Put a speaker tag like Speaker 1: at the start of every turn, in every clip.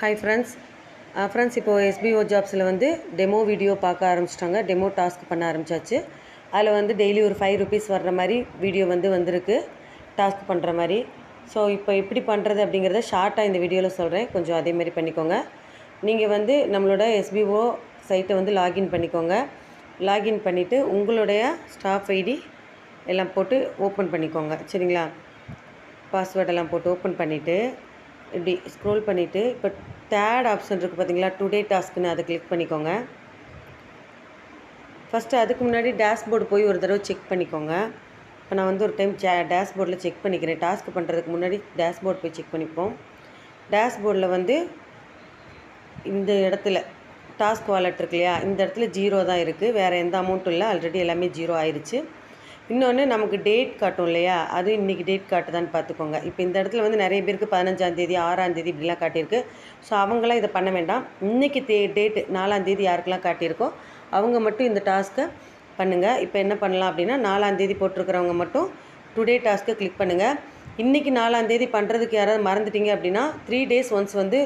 Speaker 1: Hi friends friends இப்போது SPO ஜாப்ஸில் வந்து டெமோ வீடியோ பார்க்க ஆரம்பிச்சிட்டாங்க. டெமோ டாஸ்க் பண்ண ஆரம்பிச்சாச்சு. அதில் வந்து டெய்லி ஒரு ஃபைவ் ருபீஸ் வர்ற மாதிரி வீடியோ வந்து வந்திருக்கு. டாஸ்க் பண்ணுற மாதிரி. ஸோ இப்போ எப்படி பண்ணுறது அப்படிங்கிறத ஷார்ட்டாக இந்த வீடியோவில் சொல்கிறேன் கொஞ்சம் அதே மாதிரி பண்ணிக்கோங்க. நீங்கள் வந்து நம்மளோட எஸ்பிஓ சைட்டை வந்து லாகின் பண்ணிக்கோங்க. லாகின் பண்ணிவிட்டு உங்களுடைய ஸ்டாஃப் ஐடி எல்லாம் போட்டு ஓப்பன் பண்ணிக்கோங்க. சரிங்களா? பாஸ்வேர்டெல்லாம் போட்டு ஓப்பன் பண்ணிவிட்டு இப்படி ஸ்க்ரோல் பண்ணிவிட்டு இப்போ தேர்ட் ஆப்ஷன் இருக்குது பார்த்தீங்களா டுடே டாஸ்க்குன்னு அதை கிளிக் பண்ணிக்கோங்க. ஃபஸ்ட்டு அதுக்கு முன்னாடி டேஷ்போர்டு போய் ஒரு தடவை செக் பண்ணிக்கோங்க. இப்போ நான் வந்து ஒரு டைம் சே டேஷ்போர்டில் செக் பண்ணிக்கிறேன். டாஸ்க் பண்ணுறதுக்கு முன்னாடி டேஷ்போர்ட் போய் செக் பண்ணிப்போம். டேஷ்போர்டில் வந்து இந்த இடத்துல டாஸ்க் வாலெட் இருக்கு இல்லையா? இந்த இடத்துல ஜீரோ தான் இருக்குது வேறு எந்த அமௌண்ட்டும் இல்லை. ஆல்ரெடி எல்லாமே ஜீரோ ஆயிடுச்சு இன்னொன்று நமக்கு டேட் காட்டும் இல்லையா? அது இன்றைக்கி டேட் காட்டுதான்னு பார்த்துக்கோங்க. இப்போ இந்த இடத்துல வந்து நிறைய பேருக்கு பதினஞ்சாந்தேதி ஆறாந்தேதி இப்படிலாம் காட்டியிருக்கு. ஸோ அவங்களாம் இதை பண்ண வேண்டாம். இன்றைக்கி தே டேட்டு நாலாந்தேதி யாருக்கெல்லாம் காட்டியிருக்கோ அவங்க மட்டும் இந்த டாஸ்க்கை பண்ணுங்கள் இப்போ என்ன பண்ணலாம் அப்படின்னா நாலாந்தேதி போட்டிருக்கிறவங்க மட்டும் டுடே டாஸ்க்கை கிளிக் பண்ணுங்கள் இன்றைக்கி நாலாந்தேதி பண்ணுறதுக்கு யாராவது மறந்துட்டீங்க அப்படின்னா த்ரீ டேஸ் ஒன்ஸ் வந்து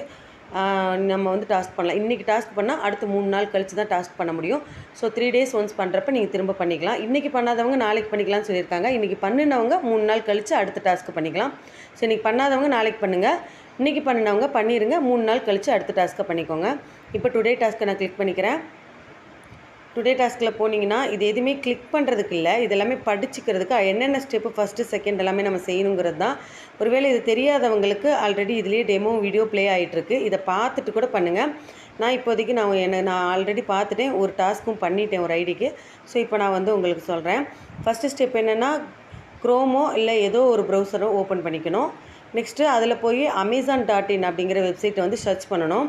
Speaker 1: நம்ம வந்து டாஸ்க் பண்ணலாம். இன்றைக்கி டாஸ்க் பண்ணால் அடுத்து மூணு நாள் கழித்து தான் டாஸ்க் பண்ண முடியும். ஸோ த்ரீ டேஸ் ஒன்ஸ் பண்ணுறப்ப நீங்கள் திரும்ப பண்ணிக்கலாம். இன்றைக்கி பண்ணாதவங்க நாளைக்கு பண்ணிக்கலாம்னு சொல்லியிருக்காங்க. இன்றைக்கி பண்ணினவங்க மூணு நாள் கழித்து அடுத்த டாஸ்க் பண்ணிக்கலாம். ஸோ இன்றைக்கி பண்ணாதவங்க நாளைக்கு பண்ணுங்கள் இன்றைக்கி பண்ணினவங்க பண்ணிடுங்க மூணு நாள் கழித்து அடுத்த டாஸ்க்கை பண்ணிக்கோங்க. இப்போ டுடே டாஸ்க்கை நான் கிளிக் பண்ணிக்கிறேன். டுடே டாஸ்கில் போனீங்கன்னா இது எதுவுமே கிளிக் பண்ணுறதுக்கு இல்லை. இது எல்லாமே படிச்சுக்கிறதுக்கு என்னென்ன ஸ்டெப்பு ஃபஸ்ட்டு செகண்ட் எல்லாமே நம்ம செய்யணுங்கிறது தான். ஒருவேளை இது தெரியாதவங்களுக்கு ஆல்ரெடி இதுலேயே டெமோ வீடியோ ப்ளே ஆகிட்டுருக்கு இதை பார்த்துட்டு கூட பண்ணுங்கள் நான் இப்போதைக்கு நான் என்ன நான் ஆல்ரெடி பார்த்துட்டேன். ஒரு டாஸ்க்கும் பண்ணிட்டேன் ஒரு ஐடிக்கு. ஸோ இப்போ நான் வந்து உங்களுக்கு சொல்கிறேன் ஃபஸ்ட்டு ஸ்டெப் என்னென்னா க்ரோமோ இல்லை ஏதோ ஒரு ப்ரௌசரோ ஓப்பன் பண்ணிக்கணும். நெக்ஸ்ட்டு அதில் போய் அமேசான் டாட் இன் அப்படிங்கிற வெப்சைட்டை வந்து சர்ச் பண்ணணும்.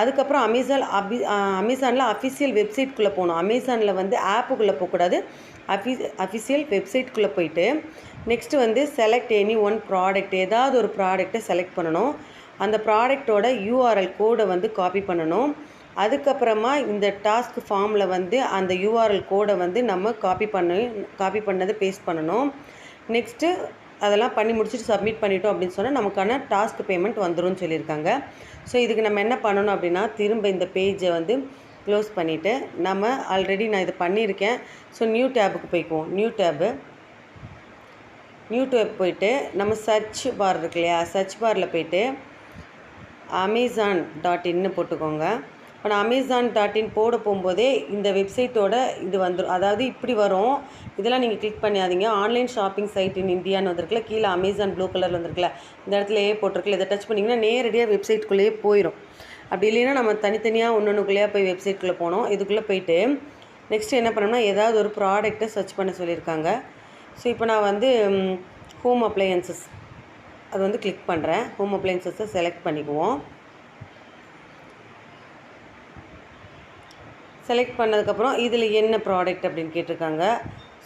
Speaker 1: அதுக்கப்புறம் அமேசான் அபி அமேசானில் அஃபிஷியல் வெப்சைட்குள்ளே போகணும். அமேசானில் வந்து ஆப்புக்குள்ளே போகக்கூடாது. அஃபி அஃபிஷியல் வெப்சைட்குள்ளே போயிட்டு நெக்ஸ்ட்டு வந்து செலக்ட் எனி ஒன் ப்ராடக்ட் ஏதாவது ஒரு ப்ராடக்ட்டை செலக்ட் பண்ணணும். அந்த ப்ராடக்டோட யூஆர்எல் கோடை வந்து காப்பி பண்ணணும். அதுக்கப்புறமா இந்த டாஸ்க் ஃபார்மில் வந்து அந்த யூஆர்எல் கோடை வந்து நம்ம காப்பி பண்ணி காப்பி பண்ணதை பேஸ்ட் பண்ணணும். நெக்ஸ்ட்டு அதெல்லாம் பண்ணி முடிச்சுட்டு சப்மிட் பண்ணிட்டோம் அப்படின்னு சொன்னால் நமக்கான டாஸ்க் பேமெண்ட் வந்துடும் சொல்லியிருக்காங்க. ஸோ இதுக்கு நம்ம என்ன பண்ணணும் அப்படின்னா திரும்ப இந்த பேஜை வந்து க்ளோஸ் பண்ணிவிட்டு நம்ம ஆல்ரெடி நான் இது பண்ணியிருக்கேன். ஸோ நியூ டேபுக்கு போய்க்குவோம். நியூ டேபு நியூ டேப் போயிட்டு நம்ம சர்ச் பார் இருக்கு இல்லையா? சர்ச் பாரில் போயிட்டு அமேசான் டாட் இன்னு போட்டுக்கோங்க. இப்போ நான் அமேசான் டாட் இன் போட போகும்போதே இந்த வெப்சைட்டோட இது வந்துடும் அதாவது இப்படி வரும். இதெல்லாம் நீங்கள் கிளிக் பண்ணியாதீங்க. ஆன்லைன் ஷாப்பிங் சைட் இன் இந்தியான்னு வந்திருக்குல்ல கீழே அமேசான் ப்ளூ கலரில் வந்திருக்குல்ல இந்த இடத்துல ஏ இதை டச் பண்ணிங்கன்னா நேரடியாக வெப்சைட்குள்ளேயே போயிடும் அப்படி இல்லைன்னா நம்ம தனித்தனியாக ஒன்று ஒன்றுக்குள்ளேயே போய் வெப்சைட்குள்ளே போனோம் இதுக்குள்ளே போயிட்டு நெக்ஸ்ட் என்ன பண்ணோம்னா ஏதாவது ஒரு ப்ராடக்ட்டை சர்ச் பண்ண சொல்லியிருக்காங்க. ஸோ இப்போ நான் வந்து ஹோம் அப்ளையன்சஸ் அது வந்து கிளிக் பண்ணுறேன் ஹோம் அப்ளையன்சஸை செலக்ட் பண்ணிக்குவோம். செலக்ட் பண்ணதுக்கப்புறம் இதில் என்ன ப்ராடக்ட் அப்படின்னு கேட்டிருக்காங்க.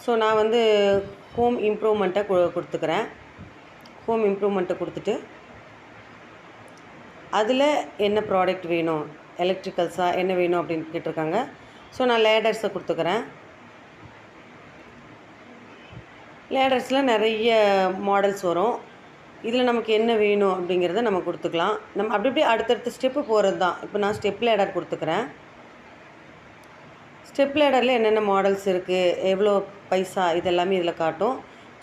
Speaker 1: ஸோ நான் வந்து ஹோம் இம்ப்ரூவ்மெண்ட்டை கொடுத்துக்கிறேன். ஹோம் இம்ப்ரூவ்மெண்ட்டை கொடுத்துட்டு அதில் என்ன ப்ராடக்ட் வேணும்? எலக்ட்ரிக்கல்ஸாக என்ன வேணும் அப்படின்னு கேட்டிருக்காங்க. ஸோ நான் லேடர்ஸை கொடுத்துக்கிறேன். லேடர்ஸில் நிறைய மாடல்ஸ் வரும். இதில் நமக்கு என்ன வேணும் அப்படிங்கிறத நம்ம கொடுத்துக்கலாம். நம்ம அப்படி அப்படியே அடுத்தடுத்த ஸ்டெப்பு போகிறது தான் இப்போ நான் ஸ்டெப் லேடர் கொடுத்துக்கிறேன். ஸ்டெப் லேடரில் என்னென்ன மாடல்ஸ் இருக்குது எவ்வளோ பைசா இதெல்லாமே இதில் காட்டும்.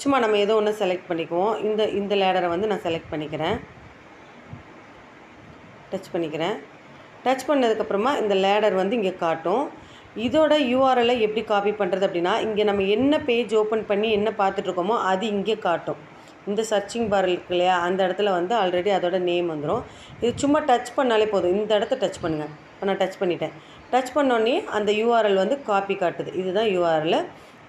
Speaker 1: சும்மா நம்ம ஏதோ ஒன்று செலக்ட் பண்ணிக்குவோம். இந்த இந்த லேடரை வந்து நான் செலக்ட் பண்ணிக்கிறேன். டச் பண்ணிக்கிறேன். டச் பண்ணதுக்கப்புறமா இந்த லேடர் வந்து இங்கே காட்டும். இதோட யூஆர்எல்லை எப்படி காப்பி பண்ணுறது அப்படின்னா இங்கே நம்ம என்ன பேஜ் ஓப்பன் பண்ணி என்ன பார்த்துட்ருக்கோமோ அது இங்கே காட்டும். இந்த சர்ச்சிங் பார் இருக்கு இல்லையா அந்த இடத்துல வந்து ஆல்ரெடி அதோட நேம் வந்துடும் இது சும்மா டச் பண்ணாலே போதும். இந்த இடத்த டச் பண்ணுங்கள் இப்போ நான் டச் பண்ணிட்டேன். டச் பண்ணோடனே அந்த யூஆர்எல் வந்து காப்பி காட்டுது. இதுதான் யூஆர்எல்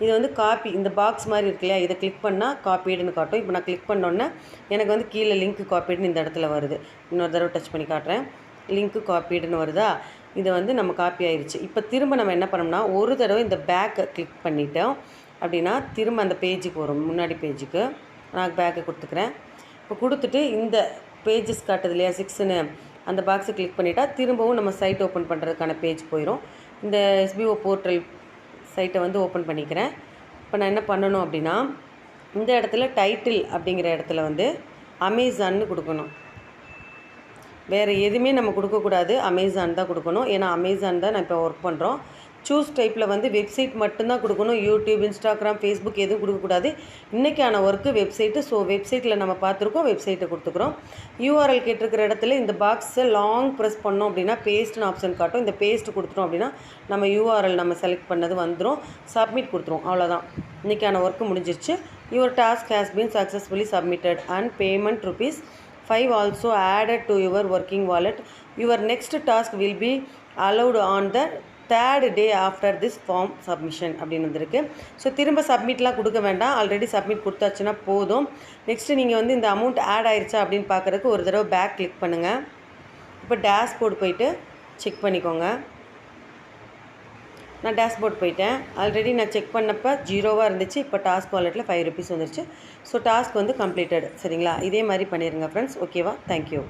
Speaker 1: இது வந்து காப்பி இந்த பாக்ஸ் மாதிரி இருக்கு இல்லையா? இதை கிளிக் பண்ணால் காப்பீடுன்னு காட்டும். இப்போ நான் கிளிக் பண்ணோன்னே எனக்கு வந்து கீழே லிங்க் காப்பீடுன்னு இந்த இடத்துல வருது. இன்னொரு தடவை டச் பண்ணி காட்டுறேன். லிங்க்கு காப்பீடுன்னு வருதா? இதை வந்து நம்ம காப்பி ஆயிடுச்சு இப்போ திரும்ப நம்ம என்ன பண்ணோம்னா ஒரு தடவை இந்த பேக்கை கிளிக் பண்ணிட்டோம். அப்படின்னா திரும்ப அந்த பேஜுக்கு வரும். முன்னாடி பேஜுக்கு நான் பேக்கை கொடுத்துக்கிறேன். இப்போ கொடுத்துட்டு இந்த பேஜஸ் காட்டுது இல்லையா? சிக்ஸ்னு அந்த பாக்ஸை கிளிக் பண்ணிட்டா திரும்பவும் நம்ம சைட் ஓப்பன் பண்ணுறதுக்கான பேஜ் போயிடும் இந்த எஸ்பிஓ போர்ட்டல் சைட்டை வந்து ஓப்பன் பண்ணிக்கிறேன். இப்போ நான் என்ன பண்ணணும் அப்படின்னா இந்த இடத்துல டைட்டில் அப்படிங்கிற இடத்துல வந்து அமேசான்னு கொடுக்கணும். வேறு எதுவுமே நம்ம கொடுக்கக்கூடாது. அமேசான் தான் கொடுக்கணும். ஏன்னா அமேசான் தான் நான் இப்போ ஒர்க் பண்ணுறோம் சூஸ் டைப்பில் வந்து வெப்சைட் மட்டும்தான் கொடுக்கணும். யூடியூப் இன்ஸ்டாகிராம் ஃபேஸ்புக் எதுவும் கொடுக்கக்கூடாது. இன்றைக்கான ஒர்க்கு வெப்சைட்டு ஸோ வெப்சைட்டில் நம்ம பார்த்துருக்கோம். வெப்சைட்டை கொடுத்துக்குறோம். யூஆர்எல் கேட்டிருக்கிற இடத்துல இந்த பாக்ஸை லாங் ப்ரெஸ் பண்ணோம் அப்படின்னா பேஸ்ட்னு ஆப்ஷன் காட்டும். இந்த பேஸ்ட் கொடுத்துட்டோம் அப்படின்னா நம்ம யூஆர்எல் நம்ம செலக்ட் பண்ணது வந்துடும் சப்மிட் கொடுத்துரும். அவ்வளோதான் இன்றைக்கான ஒர்க்கு முடிஞ்சிருச்சு. Your task has been successfully submitted and payment rupees five also added to your working wallet your next task will be allowed on the third day after this form submission அப்படின்னு வந்திருக்கு. So திரும்ப சப்மிட்லாம் கொடுக்க வேண்டாம். Already submit கொடுத்தாச்சுன்னா போதும். Next நீங்கள் வந்து இந்த amount add ஆயிடுச்சா அப்படின்னு பார்க்குறதுக்கு ஒரு தடவை பேக் கிளிக் பண்ணுங்கள் இப்போ டேஷ்போர்டு போயிட்டு செக் பண்ணிக்கோங்க. நான் டேஷ்போர்ட் போயிட்டேன். ஆல்ரெடி நான் செக் பண்ணப்போ ஜீரோவாக இருந்துச்சு. இப்போ டாஸ்க் வாலெட்டில் ஃபைவ் ருபீஸ் வந்துருச்சு. ஸோ டாஸ்க் வந்து கம்ப்ளீட்டட் சரிங்களா? இதே மாதிரி பண்ணிடுங்க ஃப்ரெண்ட்ஸ் ஓகேவா தேங்க்யூ